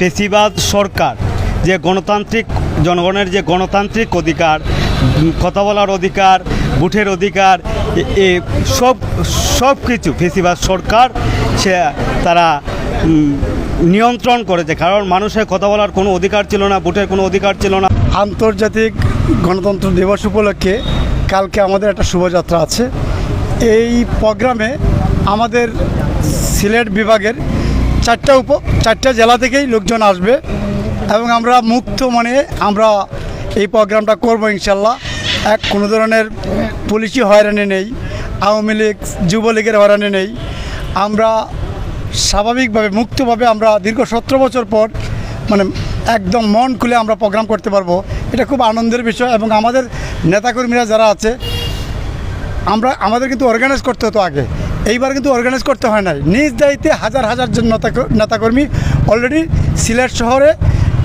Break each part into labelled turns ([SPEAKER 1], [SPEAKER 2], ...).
[SPEAKER 1] ফেসিবাদ সরকার, যে গণতান্ত্রিক, জনগণের যে গণতান্ত্রিক অধিকার, কথা বলার অধিকার, ভোটের অধিকার, এ- সব সব কিছু ফেসিবাদ সরকার, সে তারা নিয়ন্ত্রণ করেছে। কারণ মানুষের কথা বলার কোনো অধিকার ছিল না, ভোটের কোনো অধিকার ছিল না।
[SPEAKER 2] আন্তর্জাতিক গণতন্ত্র দিবস উপলক্ষে কালকে আমাদের একটা শুভযাত্রা আছে। এই প্রোগ্রামে আমাদের সিলেট বিভাগের চারটা উপ, চারটা জেলা থেকেই লোকজন আসবে এবং আমরা মুক্ত মানে আমরা এই প্রোগ্রামটা করব ইনশাল্লাহ। এক, কোনো ধরনের পুলিশি হয়রানি নেই, আওয়ামী লীগ, যুবলীগের হয়রানি নেই। আমরা স্বাভাবিকভাবে, মুক্তভাবে আমরা দীর্ঘ সতেরো বছর পর মানে একদম মন খুলে আমরা প্রোগ্রাম করতে পারব। এটা খুব আনন্দের বিষয় এবং আমাদের নেতাকর্মীরা যারা আছে, আমরা, আমাদের কিন্তু অর্গানাইজ করতে হতো আগে। এইবার কিন্তু অর্গানাইজ করতে হয় নাই। নিজ দায়িত্বে হাজার হাজার জন নেতা- নেতাকর্মী অলরেডি সিলেট শহরে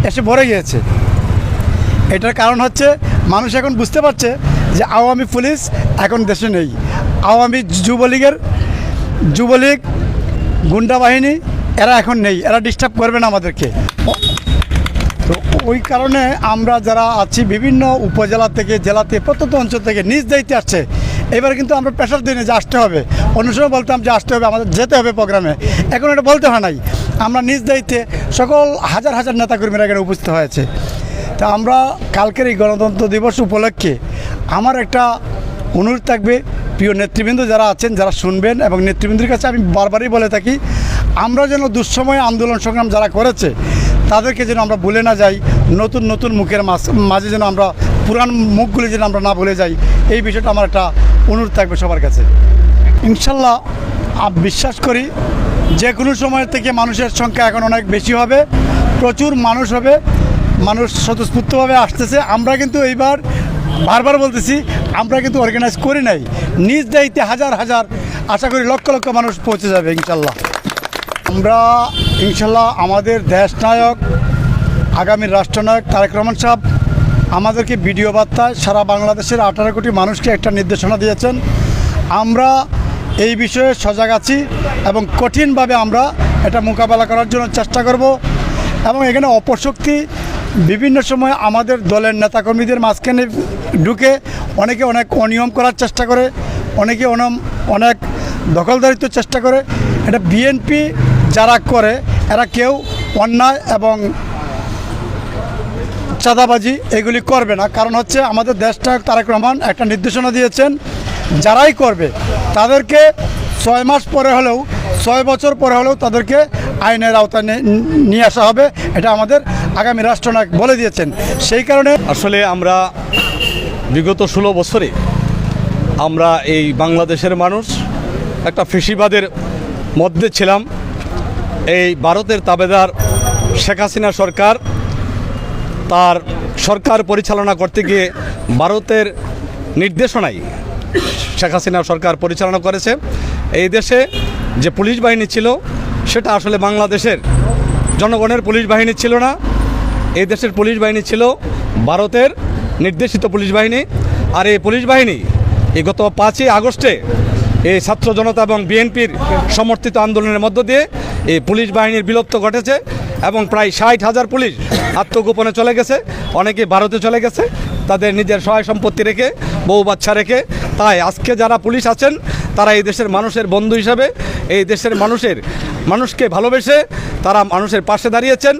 [SPEAKER 2] এসে ভরে গিয়েছে। এটার কারণ হচ্ছে মানুষ এখন বুঝতে পারছে যে আওয়ামী পুলিশ এখন দেশে নেই। আওয়ামী যুবলীগের যুবলীগ, গুন্ডা বাহিনী, এরা এখন নেই। এরা ডিস্টার্ব করবে না আমাদেরকে। তো ওই কারণে আমরা যারা আছি বিভিন্ন উপজেলা থেকে, জেলাতে, প্রত্যন্ত অঞ্চল থেকে নিজ দায়িত্বে আসছে। এবার কিন্তু আমরা প্রেশার দিই যে আসতে হবে, অন্য সময় বলতাম যে আসতে হবে, আমাদের যেতে হবে প্রোগ্রামে। এখন এটা বলতে হয় নাই। আমরা নিজ দায়িত্বে সকল হাজার হাজার নেতাকর্মীরা এখানে উপস্থিত হয়েছে। তা আমরা কালকের এই গণতন্ত্র দিবস উপলক্ষে আমার একটা অনুরোধ থাকবে, প্রিয় নেতৃবৃন্দ যারা আছেন, যারা শুনবেন এবং নেতৃবৃন্দের কাছে আমি বারবারই বলে থাকি, আমরা যেন দুঃসময়ে আন্দোলন সংগ্রাম যারা করেছে, তাদেরকে যেন আমরা ভুলে না যাই, নতুন নতুন মুখের মাঝে যেন আমরা পুরান মুখগুলি যেন আমরা না ভুলে যাই, এই বিষয়টা আমার একটা অনুরোধ থাকবে সবার কাছে। ইনশাল্লাহ বিশ্বাস করি, যে কোনো সময়ের থেকে মানুষের সংখ্যা এখন অনেক বেশি হবে, প্রচুর মানুষ হবে, মানুষ স্বতঃস্ফূর্তভাবে আসতেছে। আমরা কিন্তু এইবার বারবার বলতেছি, আমরা কিন্তু অর্গানাইজ করি নাই। নিজ দায়িত্বে হাজার হাজার, আশা করি লক্ষ লক্ষ মানুষ পৌঁছে যাবে ইনশাল্লাহ। আমরা ইনশাল্লাহ আমাদের দেশ নায়ক আগামী রাষ্ট্রনায়ক তারেক রহমান সাহেব আমাদেরকে ভিডিও বার্তায় সারা বাংলাদেশের আঠারো কোটি মানুষকে একটা নির্দেশনা দিয়েছেন। আমরা এই বিষয়ে সজাগ আছি এবং কঠিনভাবে আমরা এটা মোকাবেলা করার জন্য চেষ্টা করব এবং এখানে অপশক্তি বিভিন্ন সময় আমাদের দলের নেতাকর্মীদের মাঝখানে ঢুকে অনেকে অনেক অনিয়ম করার চেষ্টা করে, অনেকে অনম, অনেক দখলদারিত্ব চেষ্টা করে। এটা বিএনপি যারা করে, এরা কেউ অন্যায় এবং চাঁদাবাজি এগুলি করবে না। কারণ হচ্ছে আমাদের দেশটা তারেক রহমান একটা নির্দেশনা দিয়েছেন, যারাই করবে, তাদেরকে ছয় মাস পরে হলেও, ছয় বছর পরে হলেও তাদেরকে আইনের আওতায় নিয়ে আসা হবে, এটা আমাদের আগামী রাষ্ট্রনায়ক বলে দিয়েছেন। সেই কারণে
[SPEAKER 3] আসলে আমরা বিগত ষোলো বছরে আমরা এই বাংলাদেশের মানুষ, একটা ফেসিবাদের মধ্যে ছিলাম। এই ভারতের তাবেদার শেখ হাসিনা সরকার তার সরকার পরিচালনা করতে গিয়ে ভারতের নির্দেশনায় শেখ হাসিনা সরকার পরিচালনা করেছে। এই দেশে যে পুলিশ বাহিনী ছিল, সেটা আসলে বাংলাদেশের জনগণের পুলিশ বাহিনী ছিল না। এই দেশের পুলিশ বাহিনী ছিল ভারতের নির্দেশিত পুলিশ বাহিনী। আর এই পুলিশ বাহিনী এই গত পাঁচই আগস্টে এই ছাত্র জনতা এবং বিএনপির সমর্থিত আন্দোলনের মধ্য দিয়ে এই পুলিশ বাহিনীর বিলুপ্ত ঘটেছে এবং প্রায় ষাট হাজার পুলিশ আত্মগোপনে চলে গেছে, অনেকে ভারতে চলে গেছে, তাদের নিজের সহায় সম্পত্তি রেখে, বউ বাচ্চা রেখে, তাই আজকে যারা পুলিশ আছেন, তারা এই দেশের মানুষের বন্ধু হিসাবে, এই দেশের মানুষের মানুষকে ভালোবেসে তারা মানুষের পাশে দাঁড়িয়েছেন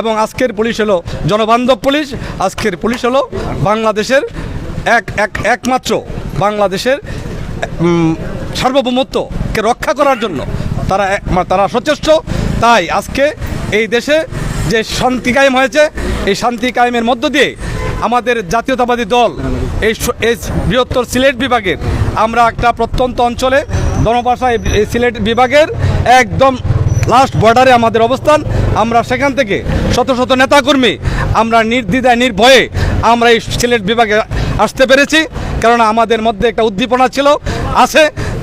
[SPEAKER 3] এবং আজকের পুলিশ হলো জনবান্ধব পুলিশ, আজকের পুলিশ হলো বাংলাদেশের এক এক, একমাত্র বাংলাদেশের সার্বভৌমত্বকে রক্ষা করার জন্য তারা তারা সচেষ্ট, তাই আজকে এই দেশে যে শান্তি কায়েম হয়েছে, এই শান্তি কায়েমের মধ্য দিয়ে আমাদের জাতীয়তাবাদী দল, এই বৃহত্তর সিলেট বিভাগের, আমরা একটা প্রত্যন্ত অঞ্চলে এই এই সিলেট বিভাগের একদম লাস্ট বর্ডারে আমাদের অবস্থান। আমরা সেখান থেকে শত শত নেতাকর্মী আমরা নির্দ্বিধায়, নির্ভয়ে আমরা এই সিলেট বিভাগে আসতে পেরেছি। কেননা আমাদের মধ্যে একটা উদ্দীপনা ছিল, আছে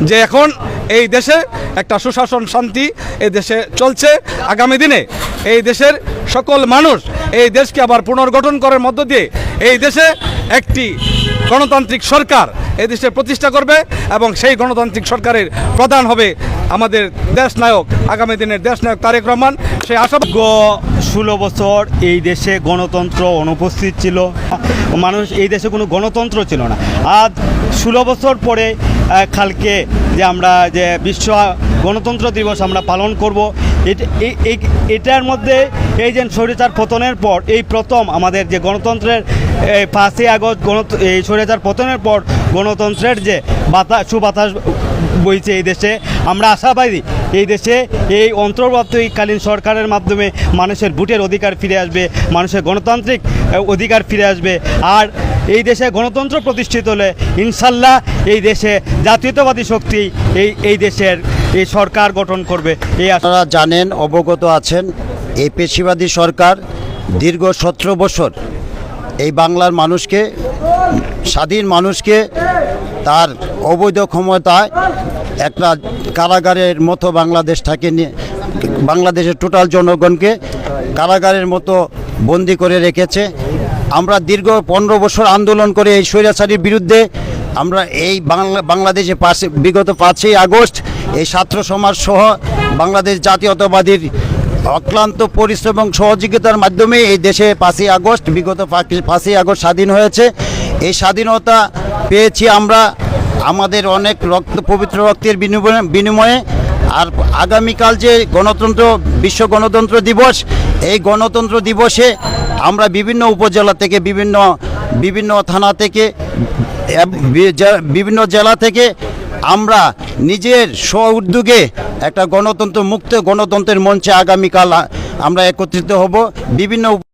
[SPEAKER 3] যে এখন এই দেশে একটা সুশাসন শান্তি এই দেশে চলছে। আগামী দিনে এই দেশের সকল মানুষ এই দেশকে আবার পুনর্গঠন করার মধ্য দিয়ে এই দেশে একটি গণতান্ত্রিক সরকার এই দেশে প্রতিষ্ঠা করবে এবং সেই গণতান্ত্রিক সরকারের প্রধান হবে আমাদের দেশ নায়ক আগামী দিনের দেশ নায়ক তারেক রহমান। সেই আশা
[SPEAKER 1] ষোলো বছর এই দেশে গণতন্ত্র অনুপস্থিত ছিল। মানুষ এই দেশে কোনো গণতন্ত্র ছিল না। আজ ষোলো বছর পরে কালকে যে আমরা যে বিশ্ব গণতন্ত্র দিবস আমরা পালন করব এটার মধ্যে এই যে স্বৈরাচার পতনের পর, এই প্রথম আমাদের যে গণতন্ত্রের পাঁচই আগস্ট গণ এই স্বৈরাচার পতনের পর গণতন্ত্রের যে বাতাস, সুবাতাস বইছে এই দেশে, আমরা আশাবাদী এই দেশে এই অন্তর্বর্তীকালীন সরকারের মাধ্যমে মানুষের ভোটের অধিকার ফিরে আসবে, মানুষের গণতান্ত্রিক অধিকার ফিরে আসবে, আর এই দেশে গণতন্ত্র প্রতিষ্ঠিত হলে ইনশাল্লাহ এই দেশে জাতীয়তাবাদী শক্তি এই এই দেশের এই সরকার গঠন করবে এই
[SPEAKER 4] আপনারা জানেন, অবগত আছেন, এই পেশিবাদী সরকার দীর্ঘ সতেরো বছর এই বাংলার মানুষকে, স্বাধীন মানুষকে তার অবৈধ ক্ষমতায় একটা কারাগারের মতো বাংলাদেশটাকে নিয়ে বাংলাদেশের টোটাল জনগণকে কারাগারের মতো বন্দি করে রেখেছে। আমরা দীর্ঘ পনেরো বছর আন্দোলন করে এই স্বৈরাচারীর বিরুদ্ধে আমরা এই বাংলা বাংলাদেশে পাশে বিগত পাঁচই আগস্ট এই ছাত্র সমাজ সহ বাংলাদেশ জাতীয়তাবাদীর অক্লান্ত পরিশ্রম এবং সহযোগিতার মাধ্যমে এই দেশে পাঁচই আগস্ট, বিগত পাঁচ- পাঁচই আগস্ট স্বাধীন হয়েছে। এই স্বাধীনতা পেয়েছি আমরা আমাদের অনেক রক্ত, পবিত্র রক্তের বিনিময়ে বিনিময়ে। আর আগামীকাল যে গণতন্ত্র, বিশ্ব গণতন্ত্র দিবস, এই গণতন্ত্র দিবসে আমরা বিভিন্ন উপজেলা থেকে, বিভিন্ন বিভিন্ন থানা থেকে বিভিন্ন জেলা থেকে আমরা নিজের স্ব উদ্যোগে একটা গণতন্ত্র মুক্ত গণতন্ত্রের মঞ্চে আগামীকাল আমরা একত্রিত হব। বিভিন্ন